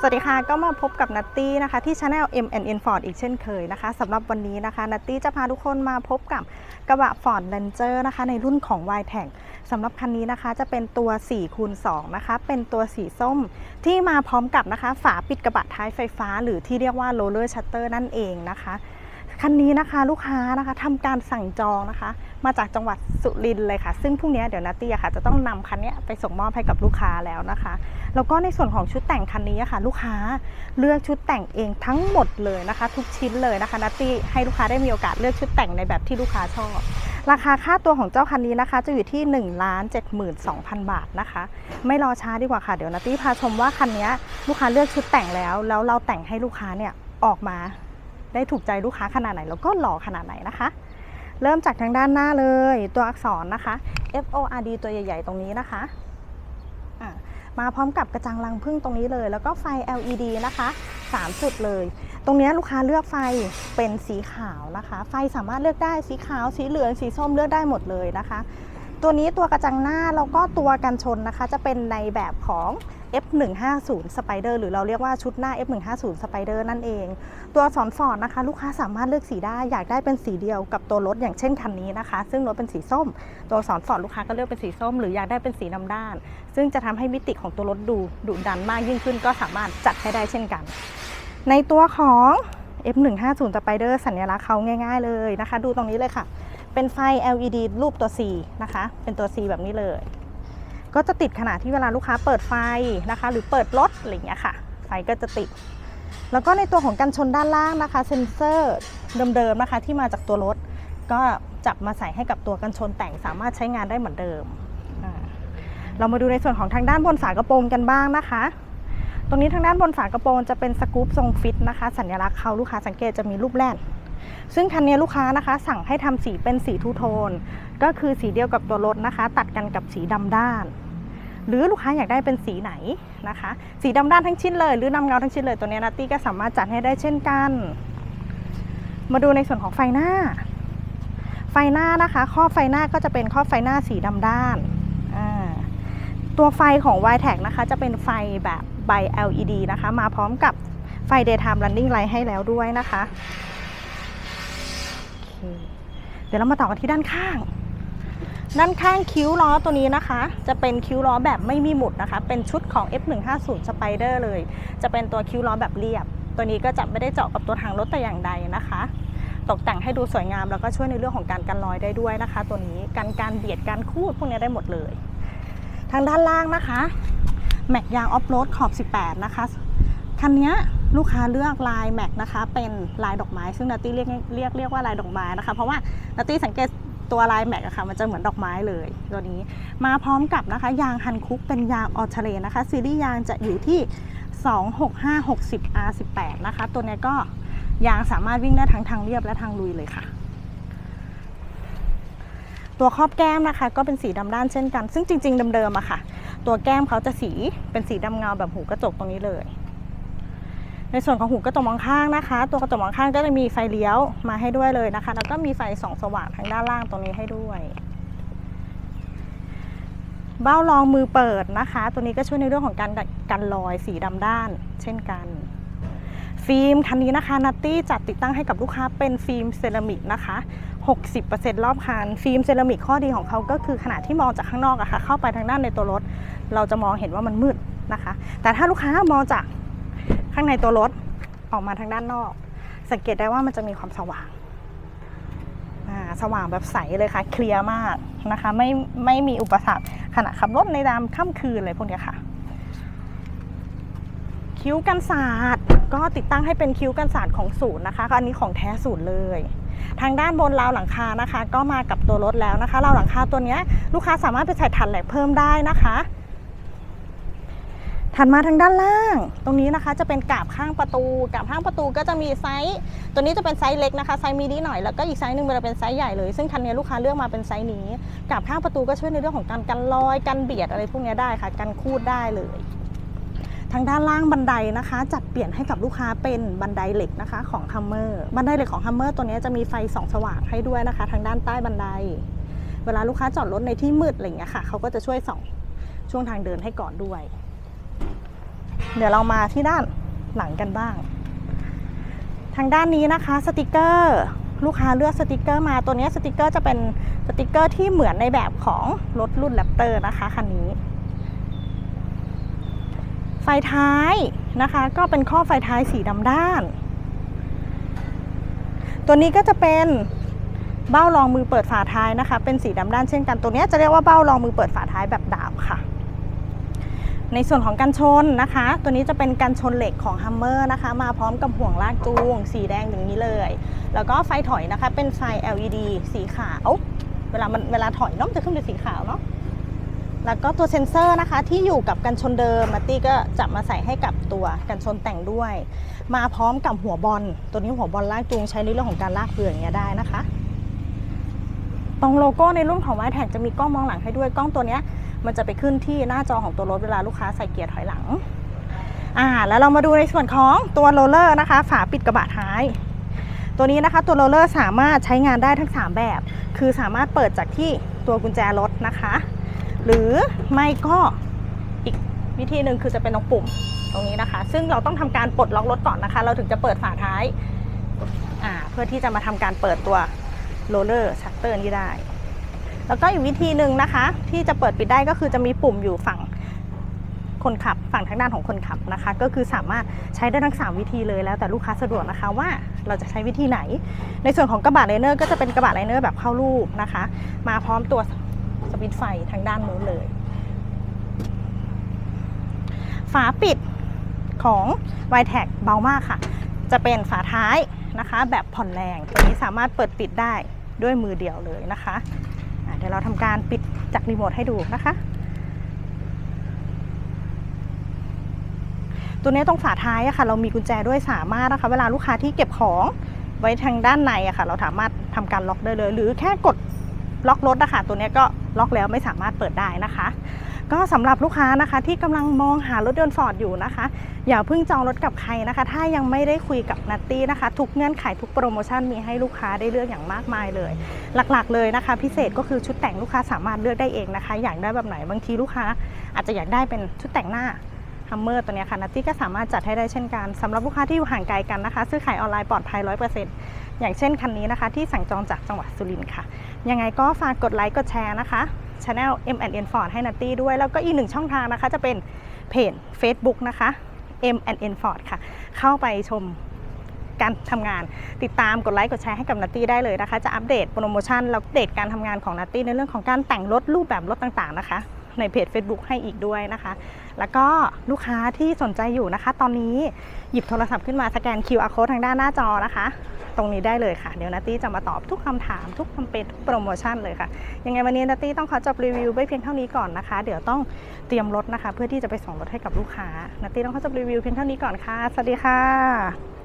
สวัสดีค่ะ ก็มาพบกับนัตตี้นะคะที่ช anel M N Ford อีกเช่นเคยนะคะสำหรับวันนี้นะคะนัตตี้จะพาทุกคนมาพบกับกระบะ Ford Ranger นะคะในรุ่นของ y t e c สำหรับคันนี้นะคะจะเป็นตัว4คูณ2นะคะเป็นตัวสีส้มที่มาพร้อมกับนะคะ ฝาปิดกระบะท้ายไฟฟ้า หรือที่เรียกว่า roller shutter นั่นเองนะคะ คันนี้นะคะลูกค้านะคะทำการสั่งจองนะคะ มาจากจังหวัดสุรินทร์เลยค่ะ ซึ่งพรุ่งนี้เดี๋ยวนัตตี้ค่ะ จะต้องนำคันนี้ไปส่งมอบให้กับลูกค้าแล้วนะคะ แล้วก็ในส่วนของชุดแต่งคันนี้ค่ะ ลูกค้าเลือกชุดแต่งเองทั้งหมดเลยนะคะ ทุกชิ้นเลยนะคะนัตตี้ให้ลูกค้าได้มีโอกาสเลือกชุดแต่งในแบบที่ลูกค้าชอบราคาค่าตัวของเจ้าคันนี้นะคะ จะอยู่ที่1นึ่งล้านเจ็ดหมื่นสองพันบาทนะคะ ไม่รอช้าดีกว่าค่ะ เดี๋ยวนัตตี้พาชมว่าคันนี้ลูกค้าเลือกชุดแต่งแล้ว แล้วเราแต่งให้ลูกค้าเนี่ยออกมา ได้ถูกใจลูกค้าขนาดไหน แล้วก็หล่อขนาดไหนนะคะ เริ่มจากทางด้านหน้าเลยตัวอักษรนะคะ F O R D ตัวใหญ่ ๆ ตรงนี้นะคะะมาพร้อมกับกระจังรังพึ่งตรงนี้เลย แล้วก็ไฟ LED นะคะ 3 จุดเลย ตรงนี้ลูกค้าเลือกไฟเป็นสีขาวนะคะ ไฟสามารถเลือกได้สีขาวสีเหลืองสีส้มเลือกได้หมดเลยนะคะ ตัวนี้ตัวกระจังหน้าแล้วก็ตัวกันชนนะคะ จะเป็นในแบบของ F150 Spider หรือเราเรียกว่าชุดหน้า F150 Spider นั่นเอง ตัวอักษรฟอร์ดนะคะ ลูกค้าสามารถเลือกสีได้อยากได้เป็นสีเดียวกับตัวรถอย่างเช่นคันนี้นะคะ ซึ่งรถเป็นสีส้ม ตัวอักษรฟอร์ดลูกค้าก็เลือกเป็นสีส้ม หรืออยากได้เป็นสีน้ำด้าน ซึ่งจะทำให้มิติของตัวรถดูดุดันมากยิ่งขึ้น ก็สามารถจัดให้ได้เช่นกัน ในตัวของ F150 Spider สัญลักษณ์เขาง่าย ๆเลยนะคะ ดูตรงนี้เลยค่ะ เป็นไฟ LED รูปตัว C นะคะ เป็นตัว C แบบนี้เลย ก็จะติดขณะที่เวลาลูกค้าเปิดไฟนะคะ หรือเปิดรถอะไรอย่างเงี้ยค่ะ ไฟก็จะติด แล้วก็ในตัวของกันชนด้านล่างนะคะ เซ็นเซอร์เดิมๆนะคะ ที่มาจากตัวรถ ก็จับมาใส่ให้กับตัวกันชนแต่งสามารถใช้งานได้เหมือนเดิม เรามาดูในส่วนของทางด้านบนฝากระโปรงกันบ้างนะคะตรงนี้ทางด้านบนฝากระโปรงจะเป็นสกู๊ปทรงฟิตนะคะ สัญลักษณ์เขาลูกค้าสังเกตจะมีรูปแล่น ซึ่งคันนี้ลูกค้านะคะ สั่งให้ทำสีเป็นสีทูโทน ก็คือสีเดียวกับตัวรถนะคะ ตัดกันกับสีดำด้าน หรือลูกค้าอยากได้เป็นสีไหนนะคะ สีดำด้านทั้งชิ้นเลย หรือนำเงาทั้งชิ้นเลยตัวนี้นัตตี้ก็สามารถจัดให้ได้เช่นกัน มาดูในส่วนของไฟหน้า ไฟหน้านะคะครอไฟหน้าก็จะเป็นครอไฟหน้าสีดำด้านตัวไฟของ y t e c นะคะ จะเป็นไฟแบบใบ LED นะคะ มาพร้อมกับไฟ daytime running light ให้แล้วด้วยนะคะ เคเดี๋ยวเรามาต่อกันที่ด้านข้าง ด้านข้างคิ้วล้อตัวนี้นะคะ จะเป็นคิ้วล้อแบบไม่มีหมุดนะคะ เป็นชุดของ F150 Spider เลย จะเป็นตัวคิ้วล้อแบบเรียบ ตัวนี้ก็จะไม่ได้เจาะกับตัวถังรถแต่อย่างใดนะคะ ตกแต่งให้ดูสวยงามแล้วก็ช่วยในเรื่องของการกันรอยได้ด้วยนะคะ ตัวนี้การการเบียดการคูดพวกนี้ได้หมดเลย ทางด้านล่างนะคะแม็กยางออฟโรดขอบ 18 นะคะ คันนี้ ลูกค้าเลือกลายแม็กนะคะ เป็นลายดอกไม้ ซึ่งนัตตี้เรียกเรียกเรียกว่าลายดอกไม้นะคะ เพราะว่านัตตี้สังเกตตัวลายแม็กอะค่ะมันจะเหมือนดอกไม้เลยตัวนี้ มาพร้อมกับนะคะ ยางฮันคุกเป็นยางออเทเลนะคะ ซีรีส์ยางจะอยู่ที่ 26560 R18 นะคะ ตัวนี้ก็ยางสามารถวิ่งได้ทั้งทางเรียบและทางลุยเลยค่ะ ตัวครอบแก้มนะคะ ก็เป็นสีดำด้านเช่นกัน ซึ่งจริง ๆเดิมๆอะค่ะ ตัวแก้มเขาจะสีเป็นสีดำเงาแบบหูกระจกตรงนี้เลย ในส่วนของหูกระจกมองข้างนะคะ ตัวกระจกมองข้างก็จะมีไฟเลี้ยวมาให้ด้วยเลยนะคะ แล้วก็มีไฟส่องสว่างทางด้านล่างตรงนี้ให้ด้วย เบ้ารองมือเปิดนะคะ ตัวนี้ก็ช่วยในเรื่องของการกันรอยสีดำด้าน เช่นกัน ฟิล์มคันนี้นะคะนัตตี้จัดติดตั้งให้กับลูกค้าเป็นฟิล์มเซรามิกนะคะ 60%รอบคัน ฟิล์มเซรามิกข้อดีของเขาก็คือขนาดที่มองจากข้างนอกอะค่ะเข้าไปทางด้านในตัวรถ เราจะมองเห็นว่ามันมืดนะคะ แต่ถ้าลูกค้ามองจาก ข้างในตัวรถออกมาทางด้านนอก สังเกตได้ว่ามันจะมีความสว่างสว่างแบบใสเลยค่ะ เคลียร์มากนะคะ ไม่ไม่มีอุปสรรคขณะขับรถในรามค่ำคืนอะไรพวกนี้ค่ะ คิ้วกันศาสตร์ก็ติดตั้งให้เป็นคิ้วกันศาสตร์ของศูนย์นะคะก็อันนี้ของแท้ศูนย์เลย ทางด้านบนราวหลังคานะคะ ก็มากับตัวรถแล้วนะคะราวหลังคาตัวนี้ลูกค้าสามารถไปใส่ถันแหลกเพิ่มได้นะคะ ถัดมาทางด้านล่าง ตรงนี้นะคะจะเป็นกาบข้างประตูกาบข้างประตูก็จะมีไซส์ตัวนี้จะเป็นไซส์เล็กนะคะไซส์มีดีหน่อยแล้วก็อีกไซส์หนึ่งมันจะเป็นไซส์ใหญ่เลยซึ่งคันนี้ลูกค้าเลือกมาเป็นไซส์นี้กาบข้างประตูก็ช่วยในเรื่องของการกันรอยกันเบียดอะไรพวกนี้ได้ค่ะกันคูดได้เลยทางด้านล่างบันไดนะคะ จัดเปลี่ยนให้กับลูกค้าเป็นบันไดเหล็กนะคะของฮัมเมอร์บันไดเหล็กของฮัมเมอร์ตัวนี้จะมีไฟส่องสว่างให้ด้วยนะคะ ทางด้านใต้บันได เวลาลูกค้าจอดรถในที่มืดอะไรเงี้ยค่ะเขาก็จะช่วยส่องช่วงทางเดินให้ก่อนด้วย เดี๋ยวเรามาที่ด้านหลังกันบ้าง ทางด้านนี้นะคะสติกเกอร์ลูกค้าเลือกสติกเกอร์มาตัวนี้สติกเกอร์จะเป็นสติกเกอร์ที่เหมือนในแบบของรถรุ่นแรปเตอร์นะคะคันนี้ ไฟท้ายนะคะก็เป็นข้อไฟท้ายสีดำด้าน ตัวนี้ก็จะเป็นเบ้ารองมือเปิดฝาท้ายนะคะ เป็นสีดำด้านเช่นกันตัวนี้จะเรียกว่าเบ้ารองมือเปิดฝาท้ายแบบดาบค่ะ ในส่วนของกันชนนะคะ ตัวนี้จะเป็นกันชนเหล็กของ Hummer นะคะ มาพร้อมกับห่วงลากจูง สีแดงอย่างนี้เลย แล้วก็ไฟถอยนะคะ เป็นไฟ LED สีขาว เวลามันเวลาถอยน้องจะขึ้นเป็นสีขาวเนาะแล้วก็ตัวเซ็นเซอร์นะคะที่อยู่กับกันชนเดิมมาตี้ก็จะมาใส่ให้กับตัวกันชนแต่งด้วย มาพร้อมกับหัวบอลตัวนี้หัวบอลลากจูงใช้ในเรื่องของการลากเรืออย่างเงี้ยได้นะคะตรงโลโก้ในรุ่นของ y t แท็จะมีกล้องมองหลังให้ด้วยกล้องตัวเนี้ย มันจะไปขึ้นที่หน้าจอของตัวรถเวลาลูกค้าใส่เกียร์ถอยหลังอ่าแล้วเรามาดูในส่วนของตัวโรลเลอร์นะคะ ฝาปิดกระบะท้าย ตัวนี้นะคะตัวโรลเลอร์สามารถใช้งานได้ทั้ง 3 แบบ คือสามารถเปิดจากที่ตัวกุญแจรถนะคะ หรือไม่ก็อีกวิธีหนึ่งคือจะเป็นตรงปุ่มตรงนี้นะคะ ซึ่งเราต้องทำการปลดล็อกรถก่อนนะคะ เราถึงจะเปิดฝาท้าย เพื่อที่จะมาทำการเปิดตัวโรลเลอร์ชัตเตอร์นี้ได้ แล้วก็อีกวิธีหนึ่งนะคะ ที่จะเปิดปิดได้ก็คือจะมีปุ่มอยู่ฝั่งคนขับฝั่งทางด้านของคนขับนะคะ ก็คือสามารถใช้ได้ทั้ง 3 วิธีเลยแล้วแต่ลูกค้าสะดวกนะคะว่าเราจะใช้วิธีไหน ในส่วนของกระบะไลเนอร์ก็จะเป็นกระบะไลเนอร์แบบเข้ารูปนะคะ มาพร้อมตัวสวิตช์ไฟทางด้านนู้นเลย ฝาปิดของ y t แทเบามากค่ะ จะเป็นฝาท้ายนะคะ แบบผ่อนแรงตัวนี้สามารถเปิดปิดได้ด้วยมือเดียวเลยนะคะ เดี๋ยวเราทำการปิดจากรีโมทให้ดูนะคะ ตัวนี้ตรงฝาท้ายอะค่ะ เรามีกุญแจด้วยสามารถนะคะ เวลาลูกค้าที่เก็บของไว้ทางด้านในอะค่ะ เราสามารถทำการล็อกได้เลย หรือแค่กดล็อกรถนะคะตัวนี้ก็ล็อกแล้วไม่สามารถเปิดได้นะคะ ก็สำหรับลูกค้านะคะที่กำลังมองหารถยนต์ฟอร์ดอยู่นะคะ อย่าเพิ่งจองรถกับใครนะคะ ถ้ายังไม่ได้คุยกับนัตตี้นะคะ ทุกเงื่อนไขทุกโปรโมชั่นมีให้ลูกค้าได้เลือกอย่างมากมายเลย หลักๆเลยนะคะ พิเศษก็คือชุดแต่งลูกค้าสามารถเลือกได้เองนะคะ อยากได้แบบไหนบางทีลูกค้า อาจจะอยากได้เป็นชุดแต่งหน้าฮัมเมอร์ตัวนี้ค่ะนัตตี้ก็สามารถจัดให้ได้เช่นกันสำหรับลูกค้าที่อยู่ห่างไกลกันนะคะ ซื้อขายออนไลน์ปลอดภัย 100%อย่างเช่นคันนี้นะคะ ที่สั่งจองจากจังหวัดสุรินทร์ค่ะ ยังไงก็ฝากกดไลค์กดแชร์นะคะ Channel M&N Ford ให้นัตตี้ด้วย แล้วก็อีกหนึ่งช่องทางนะคะ จะเป็นเพจ Facebook นะคะ M&N Ford ค่ะ เข้าไปชมการทำงานติดตามกดไลค์กดแชร์ให้กับนัตตี้ได้เลยนะคะ จะอัปเดตโปรโมชั่นแล้วอัปเดตการทำงานของนัตตี้ในเรื่องของการแต่งรถรูปแบบรถต่างๆนะคะ ในเพจ Facebook ให้อีกด้วยนะคะ แล้วก็ลูกค้าที่สนใจอยู่นะคะ ตอนนี้หยิบโทรศัพท์ขึ้นมาสแกน QR code ทางด้านหน้าจอนะคะ ตรงนี้ได้เลยค่ะ เดี๋ยวนัตตี้จะมาตอบทุกคำถามทุกคำเป็นทุกโปรโมชั่นเลยค่ะ ยังไงวันนี้นัตตี้ต้องขอจบรีวิวไว้เพียงเท่านี้ก่อนนะคะ เดี๋ยวต้องเตรียมรถนะคะ เพื่อที่จะไปส่งรถให้กับลูกค้านัตตี้ต้องขอจบรีวิวเพียงเท่านี้ก่อนค่ะ สวัสดีค่ะ